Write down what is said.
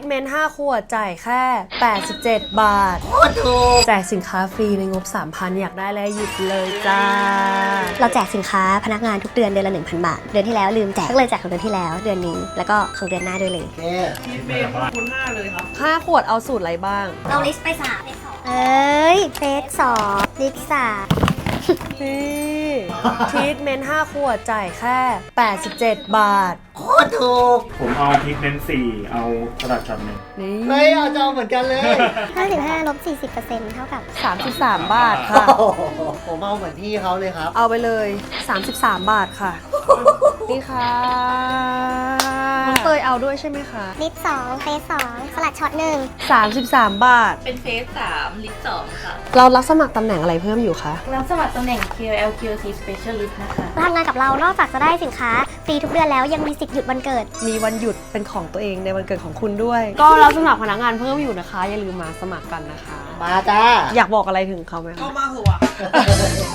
ทเมนต์5ขวดจ่ายแค่ 87 บาทโคตรถูกแจกสินค้าฟรีในงบ 3,000 อยากได้แล้วหยิบเลยจ้า เราแจกสินค้าพนักงานทุกเดือนเดือนละ 1,000 บาท เดือนที่แล้วลืมแจกก็เลยแจกของเดือนที่แล้วเดือนนี้แล้วก็ของเดือนหน้าด้วยเลยโอเค5ขวดเอาสูตรอะไรบ้าง เราลิสต์ไปสามเอ้ยเฟสสองลิสต์สาม นี่ทีทเมนต์5ขวดจ่ายแค่ 87 บาท โคตรถูกผมเอาพริกเน้นสี่เอาสลัดช็อตหนึ่งนี่ เฮ้ยเอาจะเอาเหมือนกันเลย55ลบ40%เท่ากับ 33 บาทค่ะ โอ้โหผมเอาเหมือนพี่เขาเลยครับ เอาไปเลย 33 บาทค่ะ นี่ค่ะ ด้วยใช่ไหมคะลิสต์สองเฟสสองสลัดช็อตหนึ่ง33 บาท เป็นเฟส3ลิสสองค่ะ เรารับสมัครตำแหน่งอะไรเพิ่มอยู่คะ รับสมัครตำแหน่ง KOL QC Specialist นะคะมาทำงานกับเรานอกจากจะได้สินค้าฟรีทุกเดือนแล้วยังมีสิทธิ์หยุดวันเกิด มีวันหยุดเป็นของตัวเองในวันเกิดของคุณด้วย ก็รับสมัครพนักงานเพิ่มอยู่นะคะ อย่าลืมมาสมัครกันนะคะ มาจ้า อยากบอกอะไรถึงเขาไหมคะ